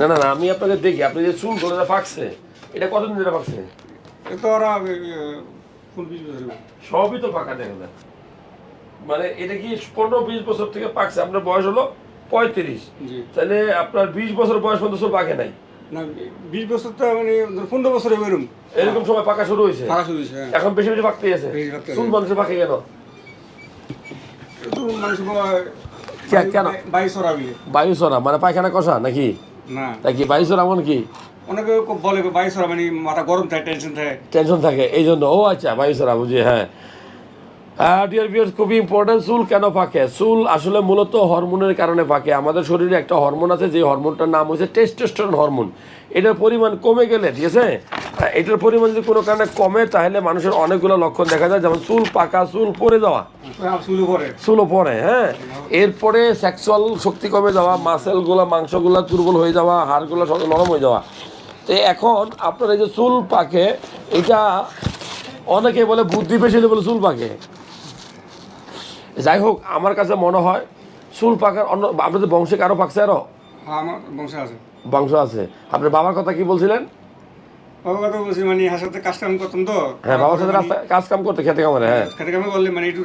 না না না আমি আপনাকে দেখি। আপনি যে চুল ধরে পাকছে এটা কতদিন ধরে পাকছে। সবই তো পাকা দেখে না। মানে এটা কি পনেরো বিশ বছর থেকে পাকছে? আপনার বয়স হলো পঁয়ত্রিশ। তাহলে আপনার বিশ বছর বয়স পর্যন্ত চুল পাকে নাই। না বিশ বছর তো মানে পনেরো বছর এরকম। এরকম সময় পাকা শুরু হয়েছে? হ্যাঁ। এখন বেশি বেশি পাকতে আছে? বেশি পাকতে চুল মানুষের পাকে কেন? মানুষ কেন? বিয়ে মানে পায়খানা কষা নাকি? না। তা কি এমন কি? অনেকে বলে বাইশ মানে মাথা গরম থাকে টেনশন থাকে। টেনশন থাকে এই জন্য ও আচ্ছা বুঝি হ্যাঁ। ডিয়ার বিয়ার খুবই ইম্পর্টেন্ট চুল কেন পাকে চুল আসলে মূলত হরমোনের কারণে পাকে আমাদের শরীরে একটা হরমোন আছে যে হরমোনটার নাম হচ্ছে টেস্টোস্টেরন হরমোন এটার পরিমাণ কমে গেলে ঠিক আছে? এটার পরিমাণ যদি কোনো কারণে কমে তাহলে মানুষের অনেকগুলো লক্ষণ দেখা যায়। যেমন চুল পাকা চুল পরে যাওয়া। করে চুলও পড়ে হ্যাঁ। এরপরে সেক্সুয়াল শক্তি কমে যাওয়া মাসেলগুলো মাংসগুলো দুর্বল হয়ে যাওয়া হাড়গুলো সব নরম হয়ে যাওয়া। তো এখন আপনার এই যে চুল পাকে এটা অনেকে বলে বুদ্ধি বেশি বলে চুল পাকে। যাই হোক আমার কাছে মনে হয় চুল পাকার অন্য আপনাদের বংশে কারও পাকছে আরও? হ্যাঁ বংশ আছে। বংশ আছে। আপনার বাবার কথা কি বলছিলেন? বাবা কথা বলছি মানে সাথে কাজ কাম করতাম তো। হ্যাঁ বাবার সাথে রাস্তায় কাজ কাম করতে খেতে কামারে হ্যাঁ। খেতে কামে করলে মানে একটু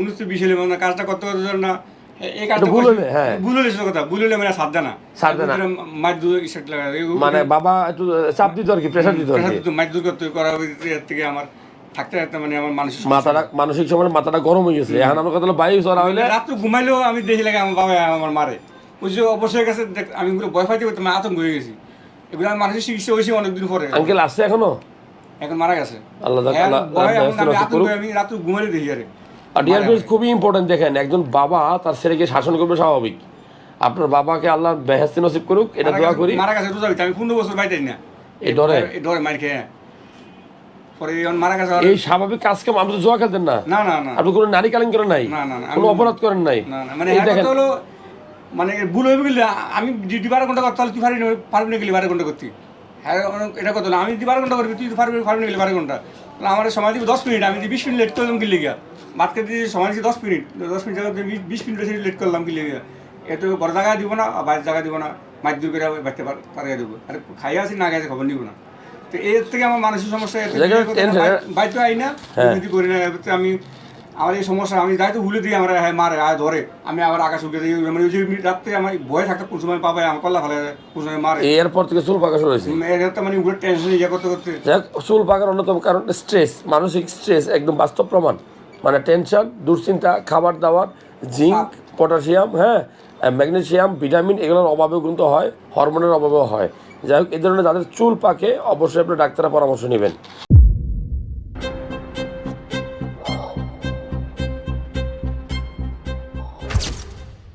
উনিশ বিশ হলে মানে কাজটা করতে ধর না। হলে, হ্যাঁ। হলে হলে মানে মানে বাবা একটু চাপ দিত আর কি প্রেশার দিত থেকে আমার থাকতে থাকতে মানে আমার মানুষ মাথাটা মানসিক সময় মাথাটা গরম হয়ে গেছে। এখন আমার কথা হলো বায়ু চড়া হইলে? রাত্রে ঘুমাইলেও আমি দেখি লাগে আমার বাবা আমার মারে। ওই যে অবশ্যই কাছে আমি ভয় পাইতে করতে আতঙ্ক হয়ে গেছি। এগুলো মানুষের চিকিৎসা হয়েছি অনেকদিন পরে। আঙ্কেল আসছে এখনও? এখন মারা গেছে। আল্লাহ হ্যাঁ, আমি দেখি আরে আর ডিয়ার খুবই ইম্পর্টেন্ট দেখেন একজন বাবা তার ছেলেকে শাসন করবে স্বাভাবিক। আপনার বাবাকে আল্লাহ বেহেস্তি নসিব করুক এটা দোয়া করি। মারা গেছে রোজা আমি পনেরো বছর বাইতে না। এই ডরে? এই ডরে মার খেয়ে। পরে এখন মারা গেছে এই স্বাভাবিক কাজ কাম আপনি তো জোয়া খেলতেন না? না না আপনি কোনো নারী কালীন করেন নাই? না, না, না, কোনো অপরাধ করেন নাই? না না মানে হলো মানে ভুল হয়ে গেলে আমি ডিউটি বারো ঘণ্টা করতে তুই পারবি না পারবি না গেলি বারো ঘণ্টা করতে। হ্যাঁ এটা কথা হলো আমি যদি বারো ঘণ্টা করবি তুই পারবি পারবি না গেলি বারো ঘণ্টা। তাহলে আমার সময় দিবি দশ মিনিট আমি যদি বিশ মিনিট লেট করলাম গেলে গিয়া। মাঠকে দিয়ে সময় দিচ্ছি দশ মিনিট দশ মিনিট জায়গায় বিশ- মিনিট বেশি লেট করলাম গেলে গিয়া এত বড় জায়গা দিব না বাইরের জায়গা দিব না মাছ দূর করে বাড়তে পারিয়ে দেবো। আর খাইয়া আসি না খাইছে খবর নিব না। তো এর থেকে আমার মানসিক সমস্যা বাইতে আই না হ্যাঁ। যদি করি না আমি আমার এই সমস্যা আমি যাই তো ভুলে দিই আমার হ্যাঁ মারে আয় ধরে। আমি আবার আকাশ উঠে দিই মানে ওই যে রাত্রে আমার ভয় থাকতে কোন সময় পাবে আমার কল্লা ফেলে কোন সময় মারে। এরপর থেকে চুল পাকা শুরু হয়েছে। এর মানে উপরে টেনশন ইয়ে করতে করতে। চুল পাকার অন্যতম কারণ স্ট্রেস মানসিক স্ট্রেস একদম বাস্তব প্রমাণ। মানে টেনশন দুশ্চিন্তা খাবার দাবার জিঙ্ক পটাশিয়াম হ্যাঁ ম্যাগনেশিয়াম ভিটামিন এগুলোর অভাবেও কিন্তু হয় হরমোনের অভাবেও হয়। যাই হোক এই ধরনের যাদের চুল পাকে অবশ্যই আপনি ডাক্তারের পরামর্শ নেবেন।